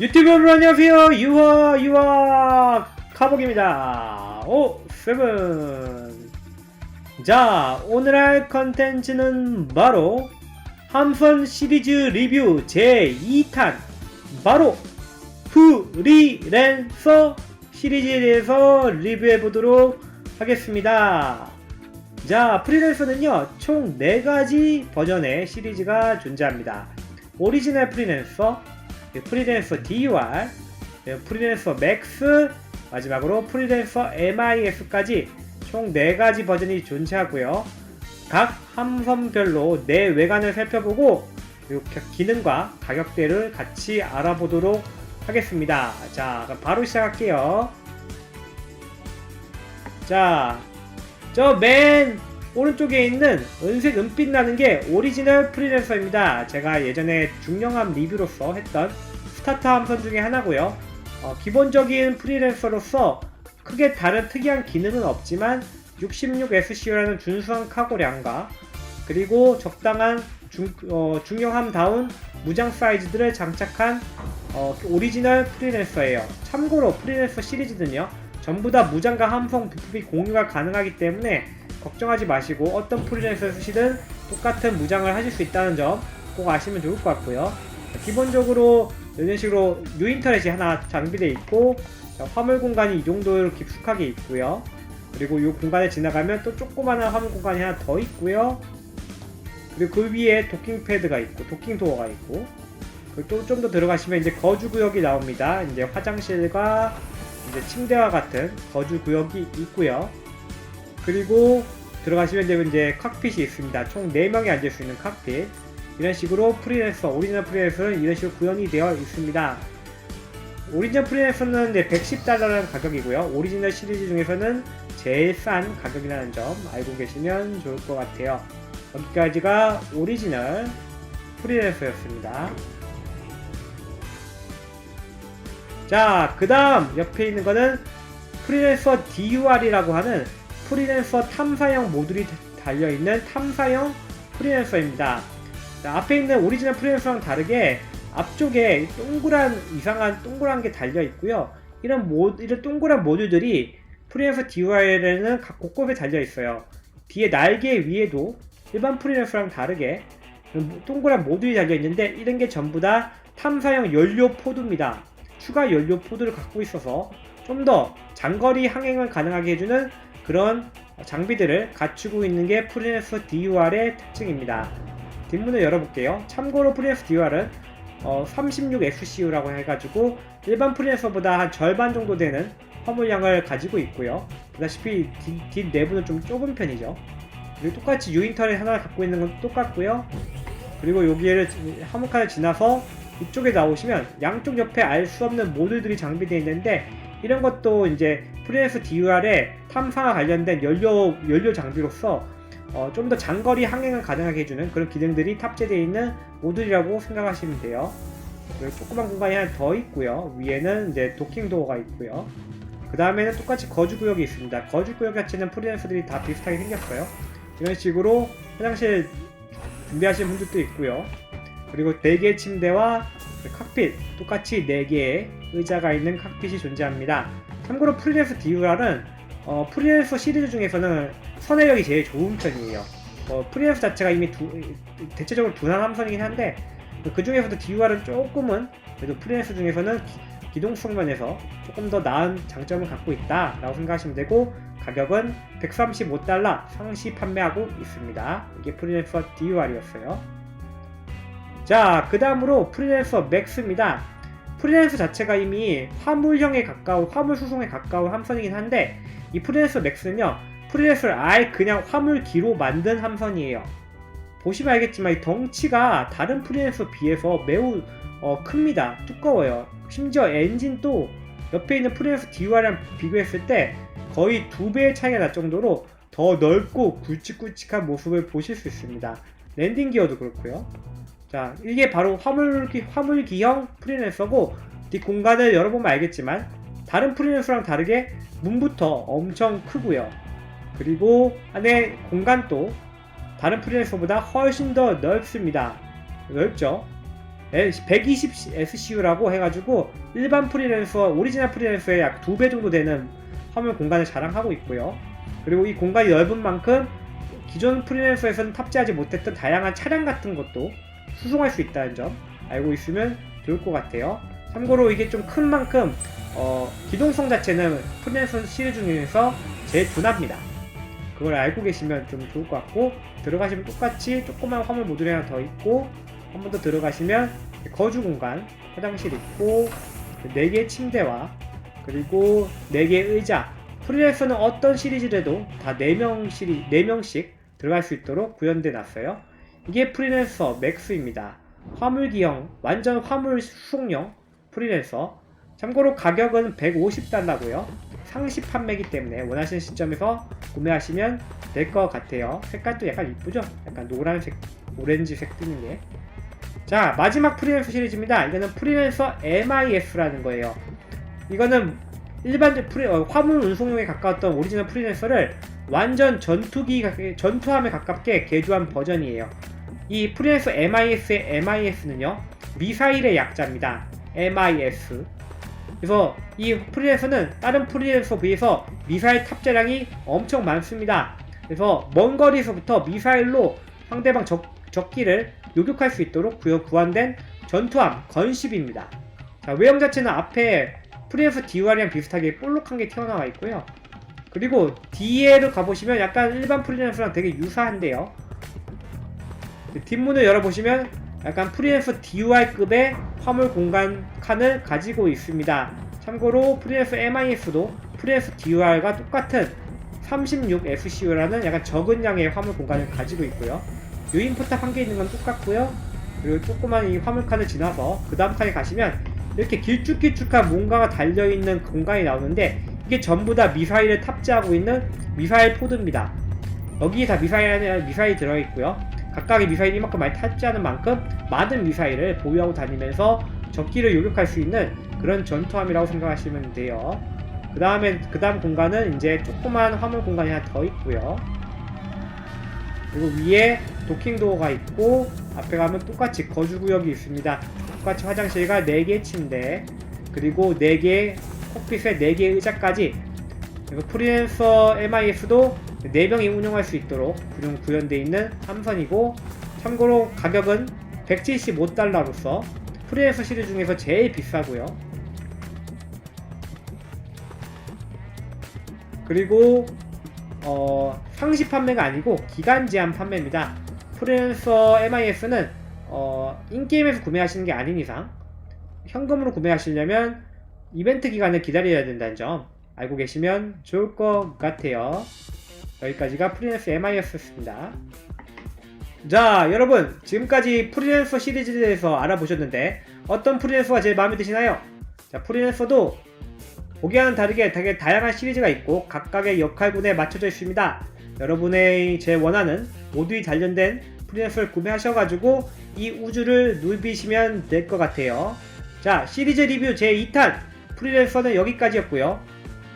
유튜브 여러분 안녕하세요. 유화 유화 카복입니다. 오 세븐. 자 오늘 할 컨텐츠는 바로 함선 시리즈 리뷰 제2탄. 바로 프리랜서 시리즈에 대해서 리뷰해 보도록 하겠습니다. 자 프리랜서는요 총 4가지 버전의 시리즈가 존재합니다. 오리지널 프리랜서 예, 프리랜서 DUR, 예, 프리랜서 맥스, 마지막으로 프리랜서 MIS까지 총 4가지 버전이 존재하고요. 각 함선별로 내 외관을 살펴보고 겨- 기능과 가격대를 같이 알아보도록 하겠습니다. 자, 바로 시작할게요. 자, 저 맨 오른쪽에 있는 은색 은빛 나는 게 오리지널 프리랜서입니다. 제가 예전에 중령함 리뷰로서 했던 스타트 함선 중에 하나고요. 어, 기본적인 프리랜서로서 크게 다른 특이한 기능은 없지만 66SCU라는 준수한 카고량과 그리고 적당한 중, 어, 중형함다운 무장 사이즈들을 장착한 어, 오리지널 프리랜서예요. 참고로 프리랜서 시리즈는요. 전부 다 무장과 함성 부품이 공유가 가능하기 때문에 걱정하지 마시고 어떤 프리랜서 쓰시든 똑같은 무장을 하실 수 있다는 점 꼭 아시면 좋을 것 같고요. 기본적으로 이런 식으로 유인터넷이 하나 장비되어 있고 자, 화물 공간이 이 정도로 깊숙하게 있고요. 그리고 이 공간에 지나가면 또 조그마한 화물 공간이 하나 더 있고요. 그리고 그 위에 도킹 패드가 있고 도킹 도어가 있고 또 좀 더 들어가시면 이제 거주 구역이 나옵니다. 이제 화장실과 이제 침대와 같은 거주 구역이 있고요. 그리고 들어가시면 이제, 이제 칵핏이 있습니다. 총 4명이 앉을 수 있는 칵핏. 이런 식으로 프리랜서, 오리지널 프리랜서는 이런 식으로 구현이 되어 있습니다. 오리지널 프리랜서는 이제 110달러라는 가격이고요. 오리지널 시리즈 중에서는 제일 싼 가격이라는 점 알고 계시면 좋을 것 같아요. 여기까지가 오리지널 프리랜서였습니다. 자, 그 다음 옆에 있는 거는 프리랜서 DUR이라고 하는 프리랜서 탐사형 모듈이 달려있는 탐사형 프리랜서입니다. 자, 앞에 있는 오리지널 프리랜서랑 다르게 앞쪽에 동그란 이상한 동그란 게 달려 있고요. 이런 모 이런 동그란 모듈들이 프리랜서 DUR에는 각 곳곳에 달려 있어요. 뒤에 날개 위에도 일반 프리랜서랑 다르게 동그란 모듈이 달려 있는데 이런 게 전부 다 탐사형 연료 포드입니다. 추가 연료 포드를 갖고 있어서 좀 더 장거리 항행을 가능하게 해주는 그런 장비들을 갖추고 있는 게 프리랜서 DUR의 특징입니다. 뒷문을 열어볼게요. 참고로 프리랜서 DUR은 어, 36SCU라고 해가지고 일반 프리랜서보다 한 절반 정도 되는 화물량을 가지고 있고요. 보다시피 뒷, 뒷 내부는 좀 좁은 편이죠. 그리고 똑같이 유인터넷 하나 갖고 있는 건 똑같고요. 그리고 여기를 화물칸을 지나서 이쪽에 나오시면 양쪽 옆에 알 수 없는 모듈들이 장비되어 있는데 이런 것도 이제 프리랜서 DUR의 탐사와 관련된 연료 연료 장비로서 어, 좀 더 장거리 항행을 가능하게 해주는 그런 기능들이 탑재되어 있는 모듈이라고 생각하시면 돼요. 그리고 조그만 공간이 하나 더 있고요. 위에는 이제 도킹 도어가 있고요. 그 다음에는 똑같이 거주 구역이 있습니다. 거주 구역 자체는 프리랜서들이 다 비슷하게 생겼어요. 이런 식으로 화장실 준비하시는 분들도 있고요. 그리고 4개의 침대와 그 칵핏 똑같이 4개의 의자가 있는 칵핏이 존재합니다. 참고로 프리랜서 DUR은 어, 프리랜서 시리즈 중에서는 선회력이 제일 좋은 편이에요. 어, 프리랜서 자체가 이미 두, 대체적으로 둔한 함선이긴 한데 그 중에서도 DUR은 조금은 그래도 프리랜서 중에서는 기, 기동성 면에서 조금 더 나은 장점을 갖고 있다라고 생각하시면 되고 가격은 135달러 상시 판매하고 있습니다. 이게 프리랜서 DUR이었어요. 자, 그 다음으로 프리랜서 맥스입니다. 프리랜서 자체가 이미 화물형에 가까운, 화물 수송에 가까운 함선이긴 한데, 이 프리랜서 맥스는요, 프리랜서를 아예 그냥 화물기로 만든 함선이에요. 보시면 알겠지만, 이 덩치가 다른 프리랜서 비해서 매우 어, 큽니다. 두꺼워요. 심지어 엔진도 옆에 있는 프리랜서 DUR이랑 비교했을 때 거의 두 배의 차이가 날 정도로 더 넓고 굵직굵직한 모습을 보실 수 있습니다. 랜딩 기어도 그렇고요. 자, 이게 바로 화물기, 화물기형 프리랜서고, 뒷 공간을 열어보면 알겠지만, 다른 프리랜서랑 다르게 문부터 엄청 크고요. 그리고 안에 공간도 다른 프리랜서보다 훨씬 더 넓습니다. 넓죠? 120 SCU라고 해가지고 일반 프리랜서, 오리지널 프리랜서의 약 2배 정도 되는 화물 공간을 자랑하고 있고요. 그리고 이 공간이 넓은 만큼 기존 프리랜서에서는 탑재하지 못했던 다양한 차량 같은 것도 수송할 수 있다는 점 알고 있으면 좋을 것 같아요. 참고로 이게 좀 큰 만큼 어, 기동성 자체는 프리랜서 시리즈 중에서 제일 둔합니다. 그걸 알고 계시면 좀 좋을 것 같고 들어가시면 똑같이 조그만 화물 모듈이 하나 더 있고 한 번 더 들어가시면 거주 공간 화장실 있고 4개 침대와 그리고 4개 의자 프리랜서는 어떤 시리즈라도 다 4명 시리 4명씩 들어갈 수 있도록 구현돼 놨어요. 이게 프리랜서 맥스입니다. 화물 기형 완전 화물 수송용 프리랜서 참고로 가격은 150달러고요. 상시 판매기 때문에 원하시는 시점에서 구매하시면 될 것 같아요. 색깔도 약간 이쁘죠? 약간 노란색, 오렌지색 뜨는 게. 자, 마지막 프리랜서 시리즈입니다. 이거는 프리랜서 MIS라는 거예요. 이거는 일반 프리, 어, 화물 운송용에 가까웠던 오리지널 프리랜서를 완전 전투기, 전투함에 가깝게 개조한 버전이에요. 이 프리랜서 MIS의 MIS는요, 미사일의 약자입니다. MIS. 그래서 이 프리랜서는 다른 프리랜서에 비해서 미사일 탑재량이 엄청 많습니다. 그래서 먼 거리에서부터 미사일로 상대방 적, 적기를 요격할 수 있도록 구현, 구한된 전투함 건십입니다. 자, 외형 자체는 앞에 프리랜서 DUR이랑 비슷하게 볼록한 게 튀어나와 있고요. 그리고 뒤에를 가보시면 약간 일반 프리랜서랑 되게 유사한데요. 뒷문을 열어보시면 약간 프리랜서 DUR급의 화물 공간 칸을 가지고 있습니다. 참고로 프리랜서 MIS도 프리랜서 DUR과 똑같은 36 SCU라는 약간 적은 양의 화물 공간을 가지고 있고요. 유인 포탑 한 개 있는 건 똑같고요. 그리고 조그만 이 화물 칸을 지나서 그 다음 칸에 가시면 이렇게 길쭉길쭉한 뭔가가 달려있는 공간이 나오는데 이게 전부 다 미사일을 탑재하고 있는 미사일 포드입니다. 여기에 다 미사일, 미사일이 들어있고요. 각각의 미사일이 이만큼 많이 탑재하는 만큼 많은 미사일을 보유하고 다니면서 적기를 요격할 수 있는 그런 전투함이라고 생각하시면 돼요. 그 다음에 그 다음 공간은 이제 조그만 화물 공간이 하나 더 있고요. 그리고 위에 도킹 도어가 있고 앞에 가면 똑같이 거주 구역이 있습니다. 똑같이 화장실과 4개 침대 그리고 4개 콕핏에 4개 의자까지 그리고 프리랜서 MIS도 4명이 운영할 수 있도록 구현, 구현되어 있는 함선이고 참고로 가격은 175달러로서 프리랜서 시리즈 중에서 제일 비싸고요. 그리고 어, 상시 판매가 아니고 기간 제한 판매입니다. 프리랜서 MIS는 어, 인게임에서 구매하시는 게 아닌 이상 현금으로 구매하시려면 이벤트 기간을 기다려야 된다는 점 알고 계시면 좋을 것 같아요. 여기까지가 프리랜서 MIS였습니다. 자, 여러분 지금까지 프리랜서 시리즈에 대해서 알아보셨는데 어떤 프리랜서가 제일 마음에 드시나요? 자, 프리랜서도 보기와는 다르게 되게 다양한 시리즈가 있고 각각의 역할군에 맞춰져 있습니다. 여러분의 제 원하는 모두에 관련된 프리랜서를 구매하셔가지고 이 우주를 누비시면 될 것 같아요. 자, 시리즈 리뷰 제2탄 프리랜서는 여기까지였고요.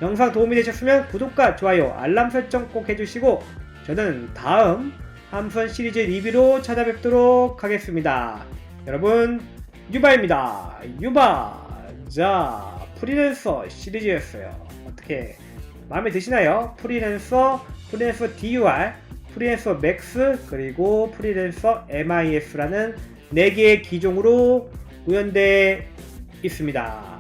영상 도움이 되셨으면 구독과 좋아요, 알람 설정 꼭 해주시고 저는 다음 함선 시리즈 리뷰로 찾아뵙도록 하겠습니다. 여러분 유바입니다. 유바. 자, 프리랜서 시리즈였어요. 어떻게 마음에 드시나요? 프리랜서, 프리랜서 DUR, 프리랜서 맥스, 그리고 프리랜서 MIS라는 4개의 기종으로 구현되어 있습니다.